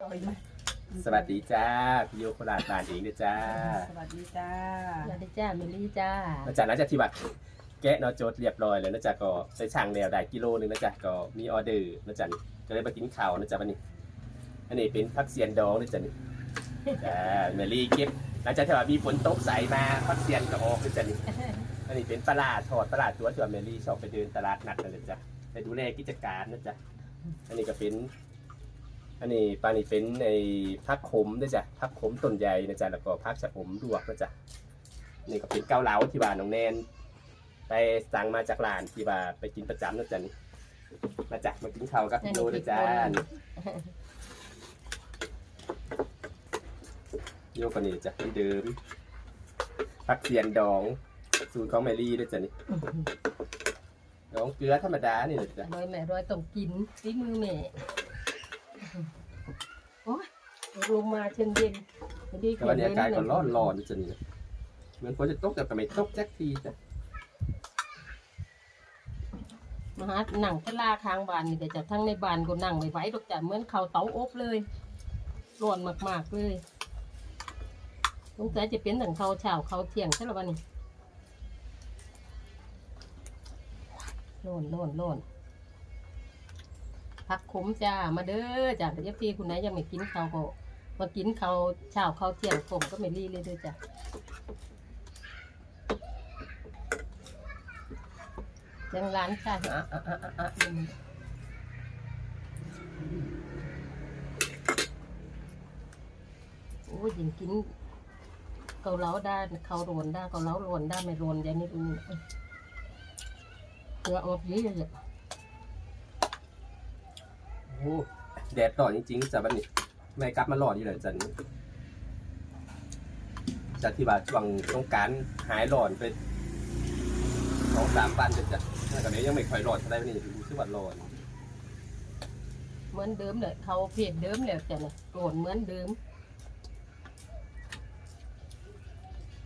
เอาอีกไหมสวัสดีจ้าพี่โยโคราชบานเองนะจ้าสวัสดีจ้าสวัสดีจ้าเมลี่จ้ามาจากนั้นจากที่วัดแกะเนอโจทย์เรียบร้อยแล้วนะจ๊ะก็ใส่ช่างแนวได้กิโลหนึงนะจ๊ะก็มีออเดอร์นะจ๊ะนี่ก็เลยมากินข้าวนะจ๊ะวันนี้ อันนี้เป็นพักเสียนดองนะจ๊ะนี่จ้าเมลี่เก็บหลังจากที่ว่ามีฝนตกใส่มาพักเสียนก็ออกนะจ๊ะนี่อันนี้เป็นปลาร้าทอดปลาร้าตัวที่ว่าเมลี่ชอบไปเดินตลาดนัดนั่นแหละจ้ะไปดูแลกิจการนะจ๊ะอันนี้ก็เป็น อันนี้ปลานี่เป็นในพักขมด้วยจ้ะพักขมต้นใหญ่นะจ๊ะแล้วก็พักชะอมลวกนะจ๊ะนี่ก็เป็นเกาเหลาที่บ้านน้องแนนไปสั่งมาจากร้านที่ว่าไปกินประจำนะจ๊ะนี่มาจากมากินข้าวกับพี่โยนะจ๊ะโยกันนี่จ้ะที่เดิมพักเสียนดองสูตรของแมรี่ด้วยจ้ะนี่ดองเกลือธรรมดานี่แหละจ้ะร้อยแม่ร้อยต้องกินฝีมือแม่ โอ้ยลงมาเชิงเย็นไม่ได้แต่วันนี้อากาศก็ร้อนร้อนๆจะนี่เหมือนฝนจะตกแต่ก็ไม่ตกจักทีจ้ะมาหาหนังตะลาค้างบานนี่แต่จะทั้งในบานก็นั่งไม่ไหวดอกจ้ะเหมือนเขาเตาอบเลยร้อนมากๆเลยสงสัยจะเป็นถึงเขาเช้าเขาเที่ยงใช่หรือเปล่านี่ร้อนร้อนร้อน พักขมจ้ามาเด้อจ้ะเดี๋ยวพี่คุณไหนยังไม่กินข้าวก็มากินข้าวเช้าข้าวเที่ยงผมก็ไม่รีเลยเด้อจ้ะยังร้านค่ะอะอะอะอะอะโอ้ยยิงกินเกาเหลาได้เขาโรนได้เกาเหลาโรนได้ไม่โรนย่างนี้ดูเกลือออกเยอะเลย อ้แดดร้อจริงๆจ้ะวันนี้ไม่กลับมาร้อนอยู่เลยจ้ะนี่จากที่ว่าช่วงสงการหายร้อนไปสองสามวันจะจ้ะแต่ตอนนี้ยังไม่ค่อยร้อนเท่าไหร่นนี้รู้สึกว่าร้อนเหมือนเดิมเลยเขาเพียเดิมเลยจ้ะเนี่ยโรนเหมือนเดิม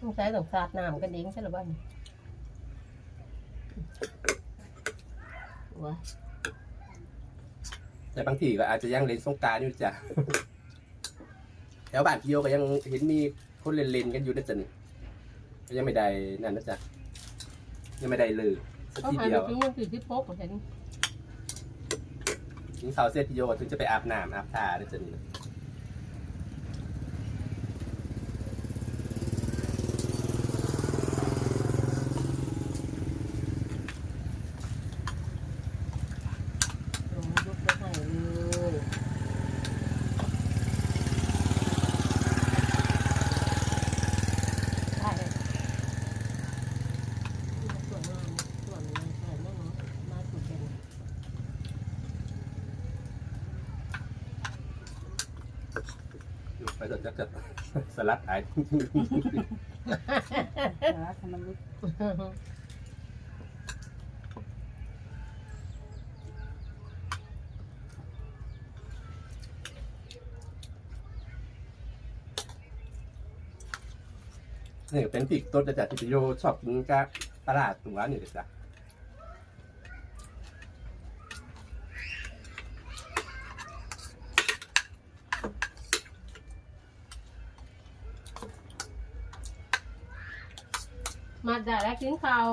ต้องใช้ต้องสาดน้ำกันเองใช่หรือเปล่าว้า แต่บางทีก็อาจจะยังเล่นสงกรารอยู่จ้ะแถวบ้านพี่โยก็ยังเห็นมีคนเล่นๆกันอยู่นะจ๊ะนี่ก็ยังไม่ได้นั่นนะจ๊ะยังไม่ได้เลยสักเขาทีหายเดีไปยวถึงวันที่สิบหกเห็นกินข้าวเสร็จพี่โยก็ถึงจะไปอาบน้ำอาบท่านะจ๊ะนี่ ลงยุบไปให้เลยได้เลยส่วนงานส่วนงานใส่แม่เนาะมาถูกกัน ไป จนจะจะสลัดหายนะขนมลุกนี่เป็นปีกต้นจะจัดที่พี่โยชอบกินกับปลาร้าตัวนี่เลยจ้ะ มาได้ แล้วกินข้าว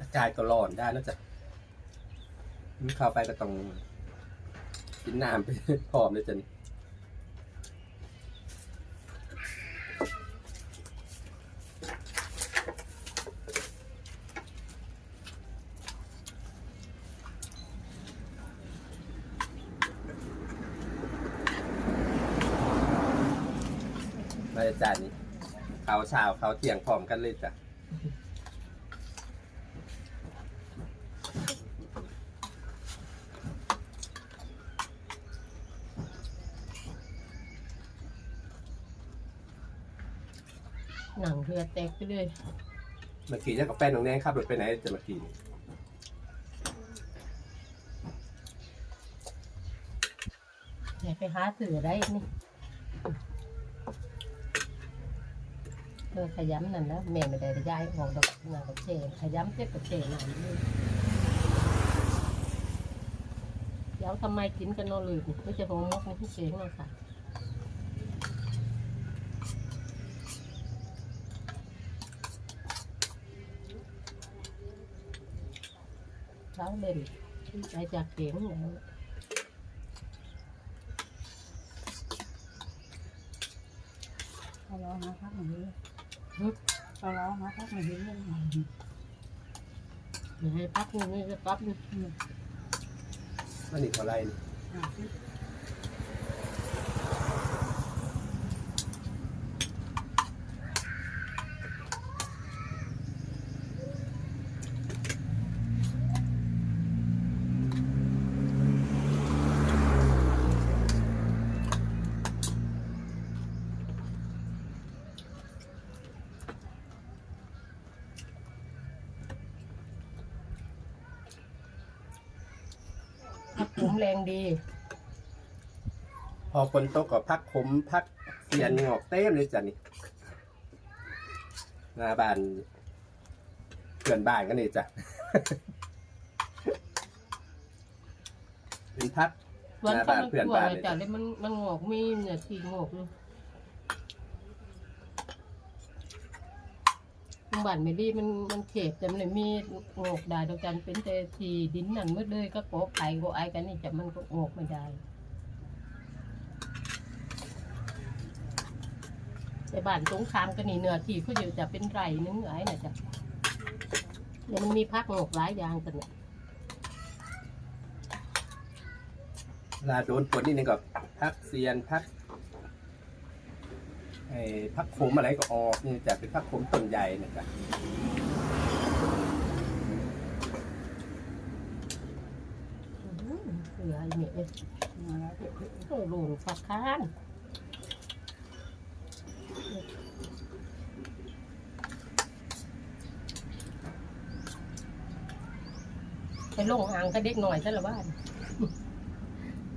อากาศก็ร้อนได้นะจ๊ะกินข้าวไปก็ต้อง กินน้ำไปพร้อมเลยจ้ะนี่มาจานนี้เข้าวเช้าข้าเที่ยงพร้อมกันเลยจ้ะ หนัง เรือแตกไปเลยอเมื่อกี้จะกับแฟนน้องแนงขับรถไปไหนจะมากินอยากไปหาสื่อได้นี่เออขยำนั่นนะแม่ไม่ได้ย้ายออกดอกนางกับเชนขยำเจ็บกับเชนนั่นเลยเดี๋ยวทำไมกินกันนอนลืมไม่ใช่ของมกนี่พี่เชงเลยค่ะ เช้าเด่นไปจากเสียงแล้วเขาร้องนะพักหนึ่งนี้เขาร้องนะพักหนึ่งนี้เดี๋ยวให้ปั๊บนึงนี่จะปั๊บนึงมันนี่เท่าไรนี่ แรงดี พอฝนตกก็พักขมพักเสียนงอกเต็มเลยจ้ะนี่หน้าบ้านเพื่อนบ้านกันนี่จ้ะ เป็นพักวันหน้าเขาบ้านมันเพื่อนกลัวบ้านเลยเลยจ้ะเลยมันมันงอกมีเนี่ยทีงอกเลยโร งพยาบาลไม่ดีมันมันเขตแต่มันเลยมีงอกได้ดอกจันเป็นแต่ทีดินนั่นมืดเลยก็โกไก่โกไอกันนี่จะมันก็งอกไม่ได้ แต่บ้านตรงข้ามกันนี่เนื้อที่เขาอยู่จะเป็นไร่นึงไอ้น่ะจ้ะเดี๋ยวมันมีพักงอกหลายอย่างกันเนี่ยลาโดนฝนนี่นึงก็พักเสียนพัก ไอ้พักขมอะไรก็ออกนี่จะเป็นพักขมต้นใหญ่นะจ๊ะอื้อหือเหลือไอ้เนี่ยเอ้อ้โหลงฝักค้านไปลงอ่างก็เด็กหน่อยซะละบ้าน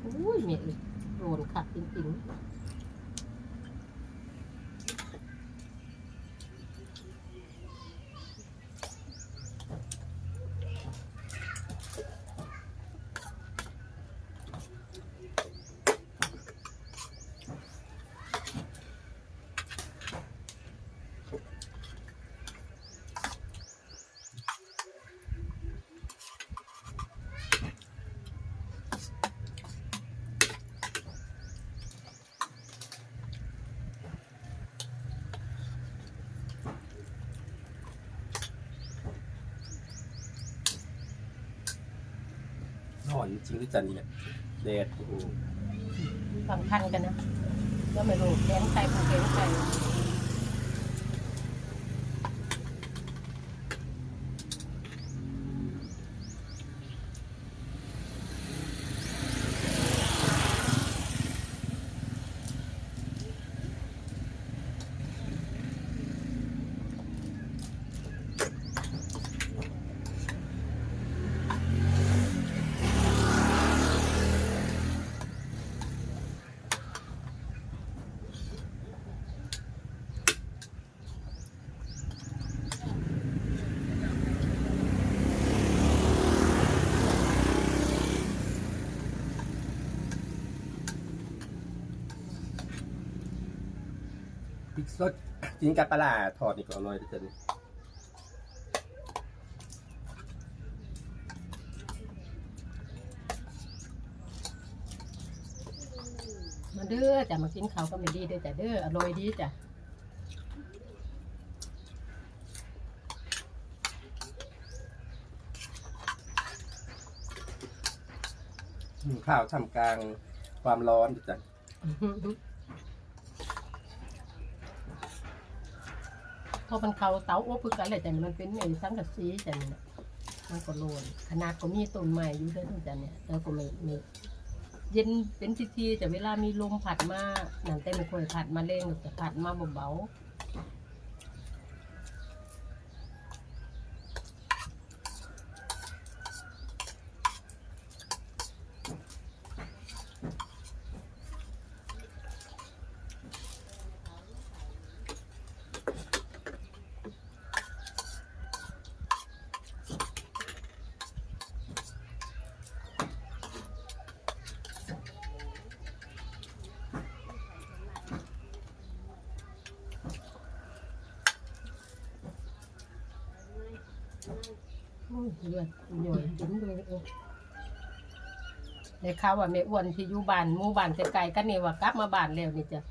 อุ้ยเนี่ยโหลนขัดจริงๆ นอนจริงหรือจันนี่เนี่ยแดดโอ้โหๆฟังพันกันนะแล้วไม่รู้แกงไข่ผูแกงไข่พริ สดกินกับปลาร้าทอดนี่ก็อร่อยเด้อจ้ะนี่มาเด้อจ้ะมากินข้าวก็ไม่ดีเด้อจ้ะเด้ออร่อยดีจ้ะอืมข้าวทำกลางความร้อนเด้อจ้ะ พอมันเขาเตาอ้วคือกันเลยแต่มันเป็นไอ้สังกะสีแต่นี่นะมันก็โลนขนาดก็มีต้นไม้อยู่ด้อจ้ะเนี่ยแล้วก็ไม่ไม่เย็นเป็นทีๆแต่เวลามีลมผัดมานั่นแต่ไม่ค่อยผัดมาเร่งหรอผัดมาเบาๆ เลือดหย่อยจิ้มเลยโอ้ได้ข่าวว่าแม่อ้วนที่อยู่บ้านหมู่บ้านไกลๆกันนี่ว่ากลับมาบ้านแล้วนี่จ้ะ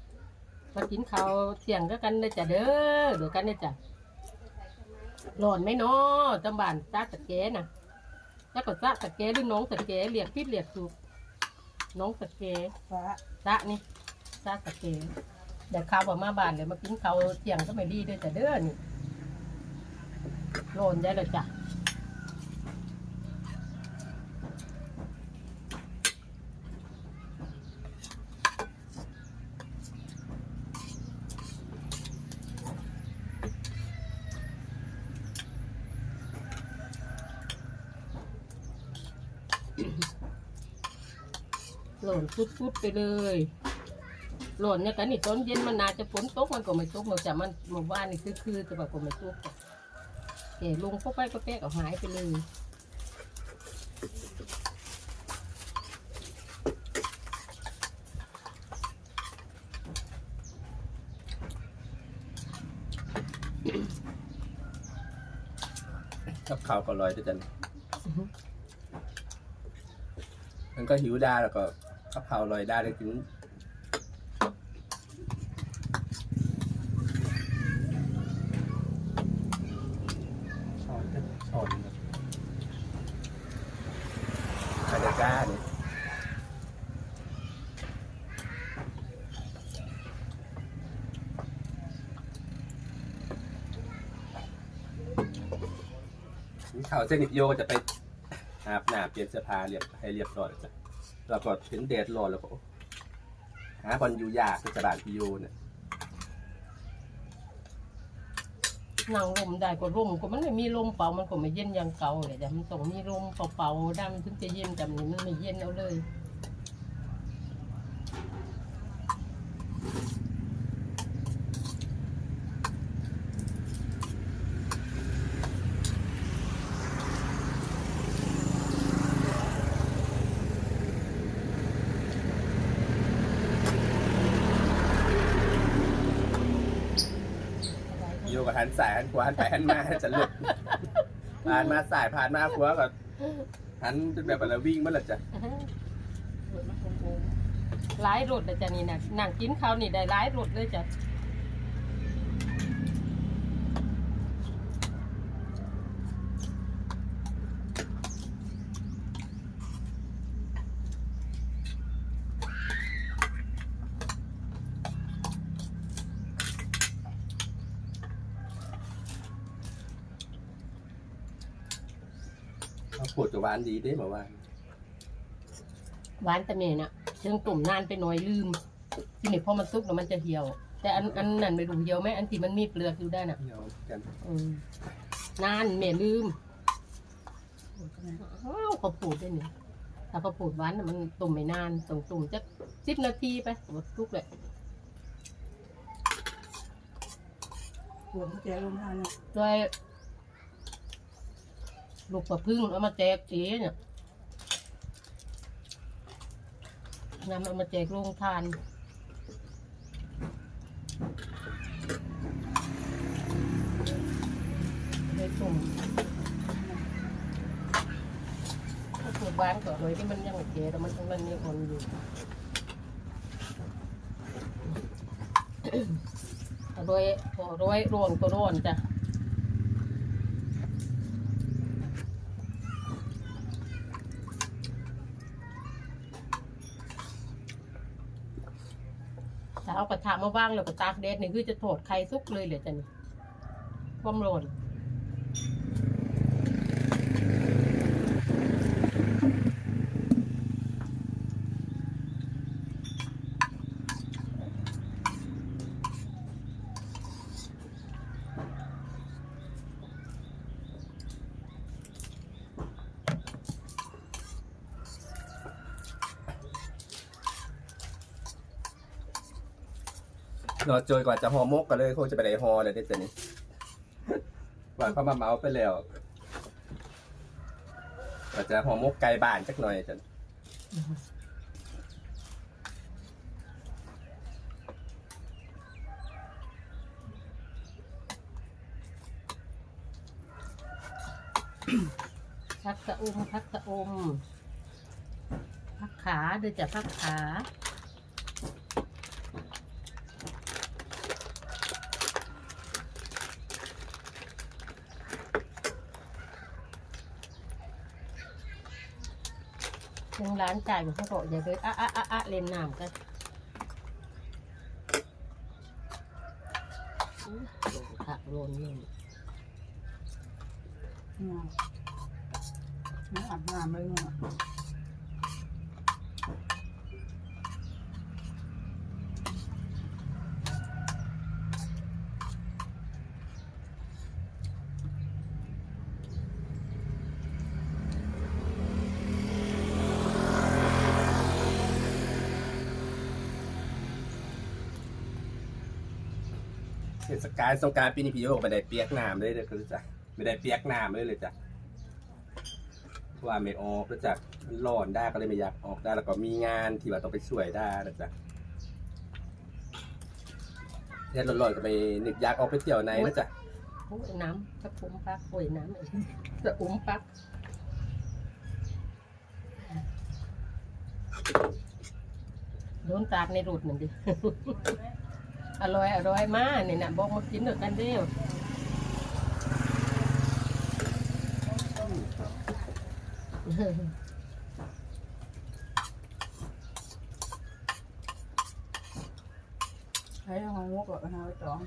มากินข้าวเที่ยงก็กันเลยจ้ะเด้อเดี๋ยวกันเนี่ยจ้ะร้อนไหมเนาะจำบ้านจ้าตะแกน่ะจ้าก็จ้าตะแกหรือน้องตะแกเรียกพิดเรียกถูกน้องตะแกฟ้าจ้านี่จ้าตะแกเดี๋ยวข้าวว่ามาบ้านเลยมากินข้าวเที่ยงก็ไม่ดีด้วยจ้ะเด้อนี่ร้อนได้แล้วจ้ะ หล่นพุดๆไปเลยหล่นเนี่ยกันนี่ต้นเย็นมันนาจะฝนตกมันก็ไม่ตกมันจะมันหมู่บ้านนี่คือคือแต่ว่าก็ไม่ตกเอ๋ลงเข้าไปก็แป๊กเอาหายไปเลยกับข้าวก็ลอยด้วยกัน มันก็หิวได้แล้วก็ กับข้าลอยได้เลยกินช้อนช้อนนะอาจจะกล้าเนี่ยข่าวเซนิโยจะไปอาบน้ำเปลี่ยนเสื้อผ้าเรียบให้เรียบร้อยจ้ะ แล้วก็ถึงแดดร้อนแล้วก็หาบอลอยู่ยากที่จะบานพิโยเนี่ยนั่งลมได้ก็ลมก็มันไม่มีลมเป่ามันก็ไม่เย็นอย่างเก่าเลยแต่มันต้องมีลมเป่าๆได้มันถึงจะเย็นแต่มันมันไม่เย็นเอาเลย หันสายหันขวาหันไปหันมาจะหลุดผ่านมาสายผ่านมาขวาก็หันจนแบบอะไรวิ่งมาและจ้ะหลายรถเลยจ้ะนี่นะนั่งกินข้าวนี่ได้หลายรถเลยจ้ะ ขาปวดกับหวานดีได้มาว่าหวานแต่เมน่ะเชิงตุ่มนานไปหน่อยลืมทีนี้พอมันซุกแล้วมันจะเหี่ยว แต่อันอันนั้นไม่รู้เหี่ยวไหมอันที่มันมีเปลือกอยู่ได้น่ะเดียวกันอืมนานเมลืมอ้าวเขาปูดได้นี่ถ้าเขาปูดหวานน่ะมันตุ่มไม่นานตุ่มตุ่มจะสิบนาทีไปหมดทุกเลยปวดแกลงทานเนี่ยโดย ลูกประพึ่งเอามาแจกเจ๊เนี่ยนำเอามาแจกโรงทานเลยตุ่มถ้าปวดบ้านก็เลยที่มันยังไม่แก่แต่มันมันยังอ่อนอยู่โดยโดยรวงตัวร้อนจ้ะ เอากระทะมาว่างแล้วก็ตากแดดนี่คือจะโทษใครซุกเลยเหลือจะนี่ความร้อน รอโจยกว่าจะหอมกก็เลยคงจะไปไหนหอเลยได้แต่นี่ว่าเขามาเมาไปแล้วก็จะหอมกไกลบ้านสักหน่อยจ้ะพักสะอมพักสะอมพักขาเดี๋ยวจะพักขา ยังร้านจ่ายอยู่เขาบอกอย่าเลยอะอะอะอะเล่นน้ำกันอุ๊ยโดนถักโลนเลย เนี่ยนี่อาบน้ำเลยเนี่ย เทศกาลสงกรารปีนี้พี่โยกไม่ได้เปียกน้ำเลยเลยคือจ้ะไม่ได้เปียกน้ำเลยเลยจ้ะเพราะว่าไม่ออกแล้วจ้ะมันร้อนได้ก็เลยไม่อยากออกได้แล้วก็มีงานที่ว่าต้องไปช่วยได้นะจ๊ะเฮ็ดร้อนๆก็ไม่นึกอยากออกไปเที่ยวไหนนะจ๊ะโอ้ยน้ำกระผมปักโอ้ยน้ำไอ้สะอมปักโดนตากในรูดหนึ่งดิ อร่อยอร่อยมากนี่นะบอกมากินด้วยกันเดียวใช้ห้องงกกับห้องจอง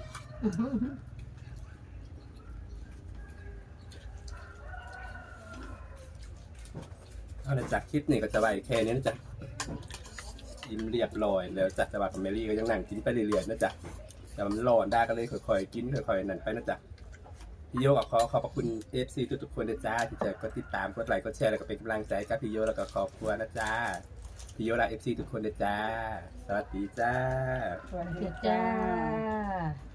เอาละจากคลิปนี้ก็จะไว้แค่นี้นะจ๊ะ อิ่มเรียบร้อยแล้วจ้ะแต่ว่ากับเมลี่ก็ยังนั่งกินไปเรื่อยๆนะจ๊ะแต่มันร้อนได้ก็เลยค่อยๆกินค่อยๆนั่นไปนะจ๊ะพี่โยกับขอขอบพระคุณเอฟซีทุกๆคนนะจ๊ะที่จะกดติดตามกดไลค์กดแชร์แล้วก็เป็นกำลังใจกับพี่โยแล้วก็ครอบครัวนะจ๊ะพี่โยและเอฟซีทุกคนนะจ๊ะสวัสดีจ้าสวัสดีจ้า